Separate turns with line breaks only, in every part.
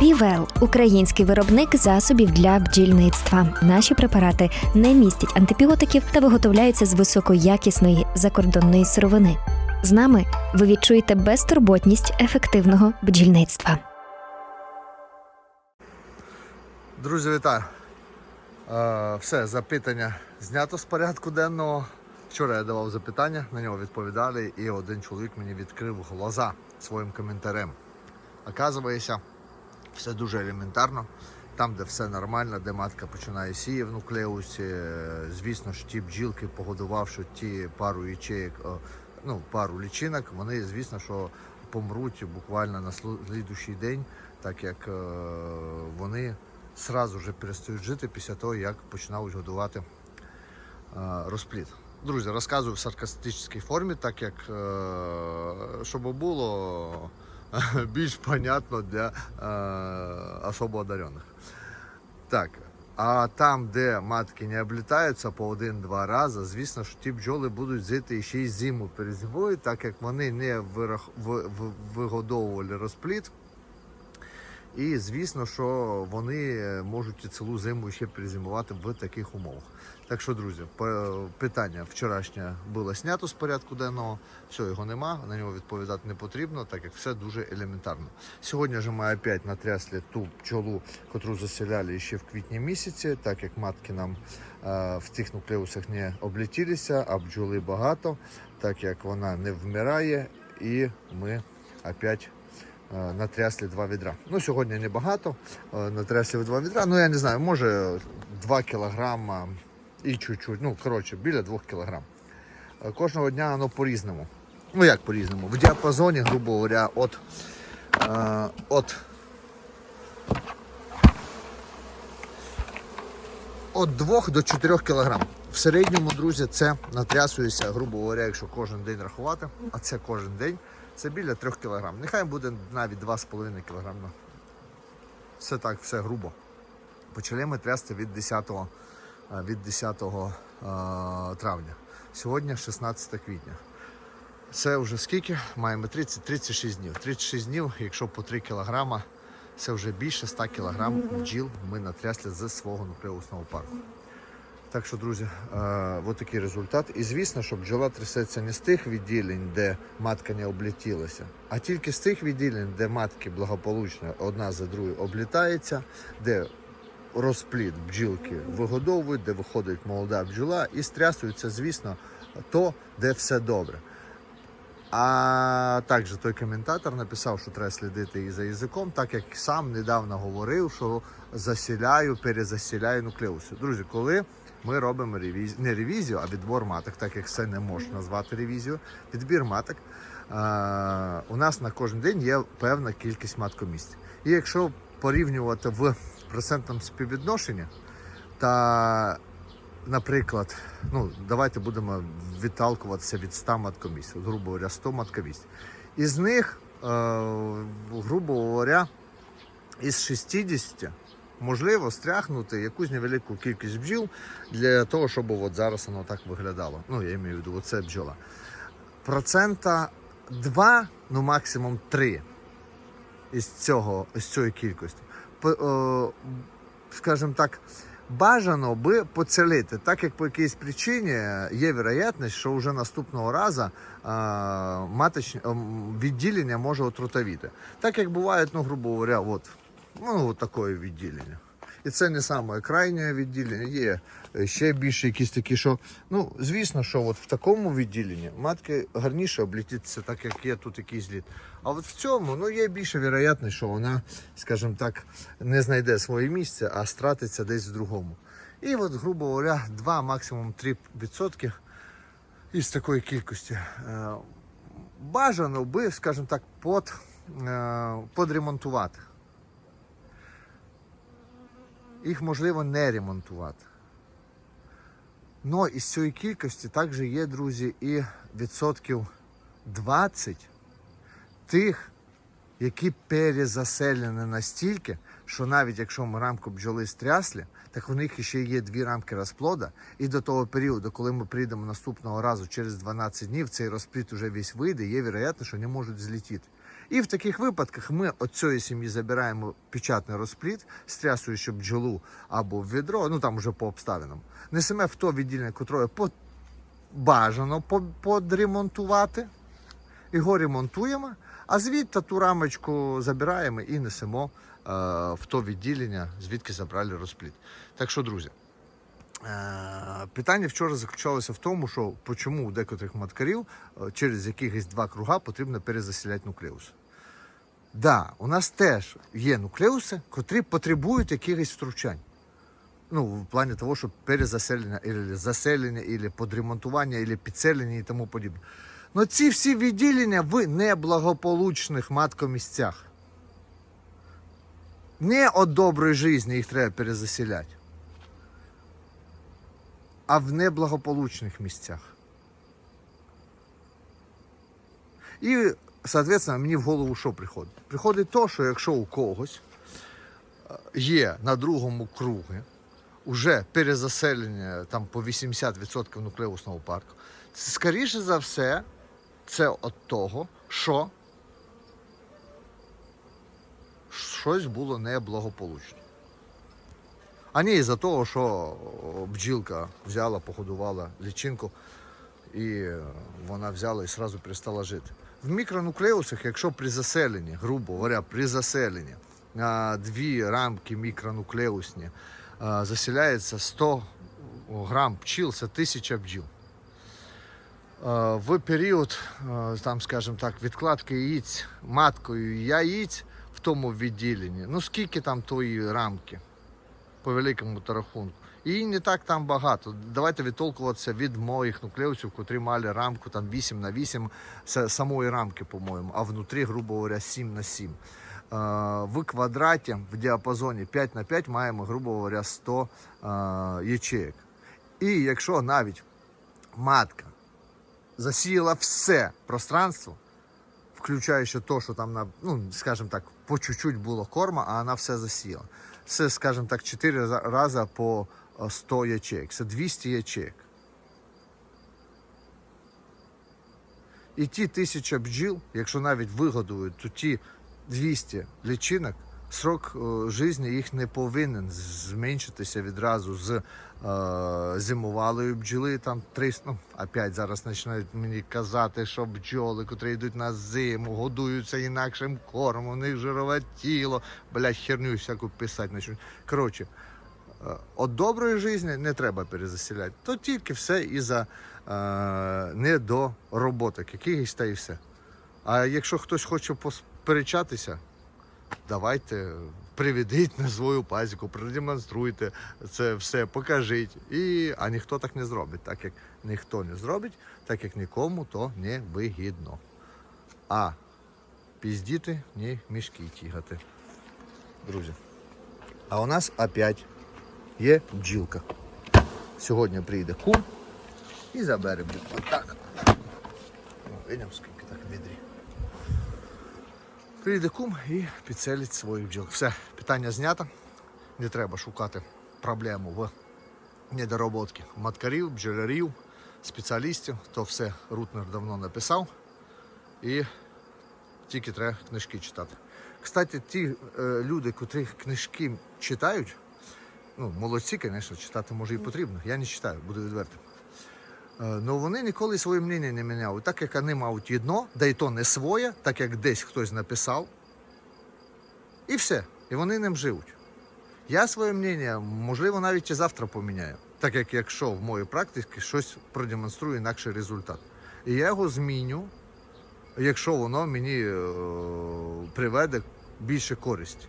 Півел український виробник засобів для бджільництва. Наші препарати не містять антибіотиків та виготовляються з високоякісної закордонної сировини. З нами ви відчуєте безтурботність ефективного бджільництва.
Друзі, вітаю. Е, все, запитання знято з порядку денного. Вчора я давав запитання, на нього відповідали, і один чоловік мені відкрив глаза своїм коментарем. Оказується, все дуже елементарно. Там, де все нормально, де матка починає сіє в нуклеусі, е, звісно ж, ті бджілки, погодувавши ті пару ячеїк, е, ну, пару лічинок, вони, звісно, що помруть буквально на слідущий день, так як е, вони сразу же перестають жити після того, як починають годувати е, розплід. Друзі, розказую в саркастичній формі, так як щоб було більш понятно для е, особо одарених. Так. А там, де матки не облітаються по один-два рази, звісно, що ті бджоли будуть жити ще й зиму перезимують, так як вони не вирах... в... в... вигодовували розплід. І звісно, що вони можуть цілу зиму ще перезимувати в таких умовах. Так що, друзі, питання вчорашнє було знято з порядку денного, все, його нема, на нього відповідати не потрібно, так як все дуже елементарно. Сьогодні ж ми опять натрясли ту пчолу, котру заселяли ще в квітні місяці, так як матки нам е, в цих нуклеусах не облетілися, а бджоли багато, так як вона не вмирає, і ми опять е, натрясли два відра. Ну, сьогодні небагато, е, натрясли два відра. Ну, я не знаю, може 2 кілограма і чуть-чуть. Ну, коротше, біля 2 кілограм. Е, Кожного дня воно по-різному. Ну, як по-різному? В діапазоні, грубо говоря, от, е, от, от 2 до 4 кілограм. В середньому, друзі, це натрясується, грубо говоря, якщо кожен день рахувати, а це кожен день, це біля 3 кг. Нехай буде навіть 2,5 кг. Все так, все грубо. Почали ми трясти від 10, е, від 10 е, травня. Сьогодні 16 квітня. Це вже скільки? Маємо 30, 36 днів. 36 днів, якщо по 3 кг, це вже більше 100 кг бджіл ми натрясли з свого нуклеусного парку. Так що, друзі, е, от такий результат. І звісно, що бджола трясеться не з тих відділень, де матка не облітілася, а тільки з тих відділень, де матки благополучно одна за другою облітається, де розплід бджілки вигодовують, де виходить молода бджола, і стрясується, звісно, то, де все добре. А також той коментатор написав, що треба слідити і за язиком, так як сам недавно говорив, що засіляю, перезасіляю нуклеуси. Друзі, коли ми робимо ревізію, не ревізію, а відбор маток, так як це не можна назвати ревізію, відбір маток, у нас на кожен день є певна кількість маткомісць. І якщо порівнювати в процентному співвідношенні, та наприклад, ну давайте будемо відталкуватися від 100 маткомісць, грубо говоря, 100 маткомісць. Із них, е, грубо говоря, із 60 можливо стряхнути якусь невелику кількість бджіл для того, щоб от зараз воно так виглядало. Ну, я маю в виду, оце бджола. Процента 2, ну максимум 3 із цього, із цієї кількості. Е, скажімо так, бажано би поцілити, так як по якійсь причині є вероятність, що вже наступного разу маточне ем, відділення може отрутовіти. Так як буває, ну, грубо говоря, от, ну, от таке відділення. І це не саме крайнє відділення, є е, ще більше якісь такі, що ну звісно, що от в такому відділенні матки гарніше облітитися, так як є тут якийсь зліт. А от в цьому ну є більше вірогятність, що вона, скажімо так, не знайде своє місце, а стратиться десь в другому. І от, грубо говоря, 2, максимум 3% із такої кількості. Е, Бажано би, скажімо так, под, е, подремонтувати їх можливо не ремонтувати. Ну із цієї кількості також є, друзі, і відсотків 20 тих, які перезаселені настільки, що навіть якщо ми рамку бджоли стрясли, так у них ще є дві рамки розплода. І до того періоду, коли ми прийдемо наступного разу через 12 днів, цей розплід уже весь вийде, є вероятність, що не можуть злетіти. І в таких випадках ми від сім'ї забираємо печатний розплід, стрясуючи бджолу або в відро, ну там вже по обставинам. Несемо в то відділення, котре бажано подремонтувати. Його ремонтуємо, а звідти ту рамочку забираємо і несемо е, в то відділення, звідки забрали розплід. Так що, друзі, питання вчора заключалося в тому, що чому у декотрих маткарів е, через якихось два круга потрібно перезасіляти нуклеус. Да, у нас теж є нуклеуси, котрі потребують якихось втручань. Ну, в плані того, що перезаселення, або заселення, або подремонтування, або підселення і тому подібне. Но ці всі відділення в неблагополучних маткомісцях. Не від доброї житті їх треба перезаселяти, а в неблагополучних місцях. І, соответственно, мені в голову що приходить? Приходить то, що якщо у когось е, є на другому кругі уже перезаселення там по 80% нуклеусного парку, скоріше за все, це від того, що щось було неблагополучно. А не із-за того, що бджілка взяла, погодувала лічинку, і вона взяла і одразу перестала жити. В мікронуклеусах, якщо при заселенні, грубо говоря, при заселенні дві рамки мікронуклеусні заселяється 100 грам пчіл, це 1000 бджіл. В період, там, скажімо так, відкладки яїць маткою яїць в тому відділенні, ну скільки там тої рамки по великому то рахунку. І не так там багато. Давайте відтолкуватися від моїх нуклеусів, котрі мали рамку там 8 на 8 самої рамки, по-моєму, а внутрі, грубо говоря, 7 на 7. Е, В квадраті в діапазоні 5 на 5 маємо, грубо говоря, 100 е, ячеїк. І якщо навіть матка засіяла все пространство, включаючи то, що там на, ну, скажімо так, по чуть-чуть було корма, а вона все засіла. Це, скажімо так, 4 рази по е, 100 ячеек. Це 200 ячеек. І ті тисяча бджіл, якщо навіть вигодують, то ті 200 лічинок, срок е, життя їх не повинен зменшитися відразу з е, зимувалої бджоли. Там 300, ну, опять зараз починають мені казати, що бджоли, котрі йдуть на зиму, годуються інакшим кормом, у них жирове тіло. Блять, херню всяку писати. почнуть. Коротше, е, от доброї житті не треба перезаселяти. То тільки все із-за е, недороботок якихось та і все. А якщо хтось хоче посперечатися, давайте приведіть на свою пасіку, продемонструйте це все, покажіть. І, а ніхто так не зробить, так як ніхто не зробить, так як нікому то не вигідно. А піздіти, ні мішки тягати. Друзі. А у нас опять є бджілка. Сьогодні прийде кум і забере бджілку. Отак. Видимо, скільки так відрі. Прийде кум і підселить своїх бджіл. Все, питання знято. Не треба шукати проблему в недороботці маткарів, бджолярів, спеціалістів. То все Рутнер давно написав. І тільки треба книжки читати. Кстати, ті е, люди, котрі книжки читають, ну, молодці, звісно, читати може і потрібно. Я не читаю, буду відвертим. Ну вони ніколи своє мнення не міняли. Так як вони мають одно, да й то не своє, так як десь хтось написав. І все. І вони ним живуть. Я своє мнення, можливо, навіть і завтра поміняю. Так як якщо в моїй практиці щось продемонструє інакший результат. І я його зміню, якщо воно мені е, приведе більше користі.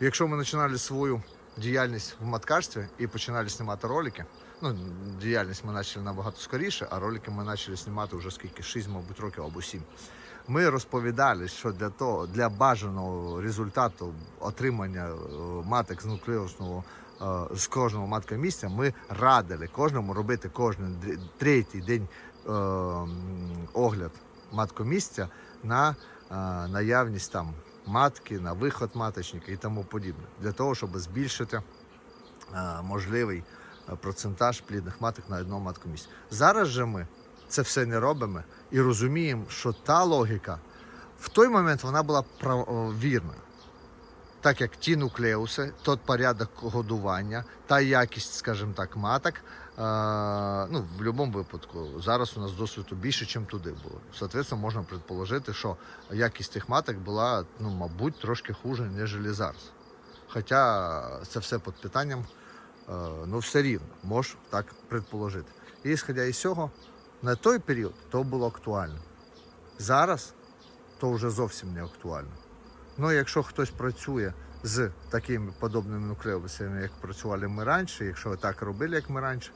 Якщо ми починали свою діяльність в маткарстві і починали знімати ролики, ну, діяльність ми почали набагато скоріше, а ролики ми почали знімати вже скільки, 6, мабуть, років або 7. Ми розповідали, що для того, для бажаного результату отримання е, маток з нуклеусного е, з кожного матка місця, ми радили кожному робити кожен третій день е, огляд маткомісця на наявність там матки, на виход маточника і тому подібне, для того, щоб збільшити можливий процентаж плідних маток на одному маткомісці. Зараз же ми це все не робимо і розуміємо, що та логіка в той момент вона була вірна. Так як ті нуклеуси, тот порядок годування, та якість, скажімо так, маток, е, ну, в будь-якому випадку, зараз у нас досвіду більше, ніж туди було. Соответственно, можна предположити, що якість тих маток була, ну, мабуть, трошки хуже, ніж зараз. Хоча це все під питанням, е, ну все рівно, можеш так предположити. І ісходя із цього, на той період то було актуально. Зараз то вже зовсім не актуально. Ну, якщо хтось працює з такими подобними нуклеусами, як працювали ми раніше, якщо так робили, як ми раніше,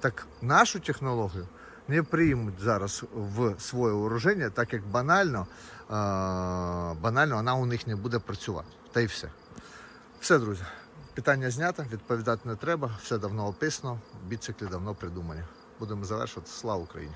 так нашу технологію не приймуть зараз в своє вооруження, так як банально, е- банально вона у них не буде працювати. Та й все. Все, друзі. Питання знято, відповідати не треба, все давно описано, біциклі давно придумані. Будемо завершувати. Слава Україні!